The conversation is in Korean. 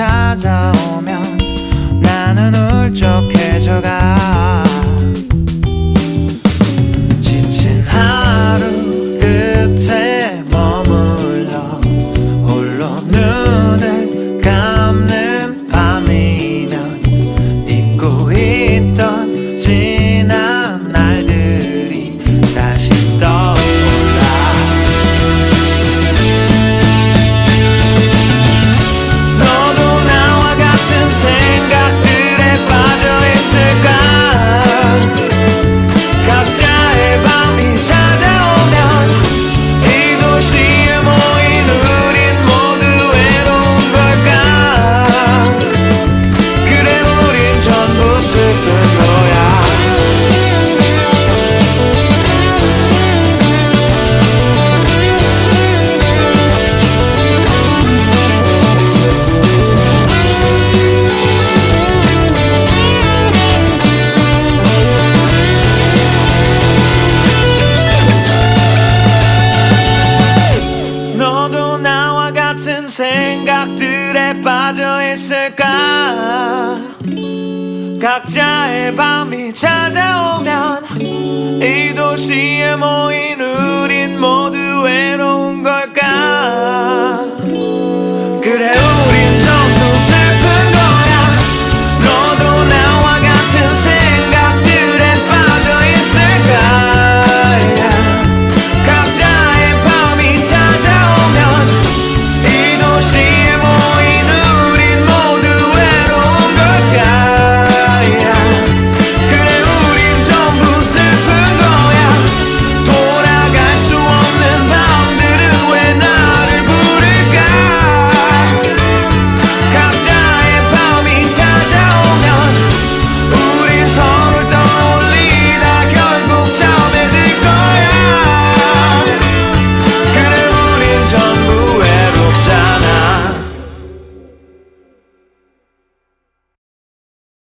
찾아 같은 생각들에 빠져 있을까? 각자의 밤이 찾아오면 이 도시에 모인 우린 모두 외로운 걸까?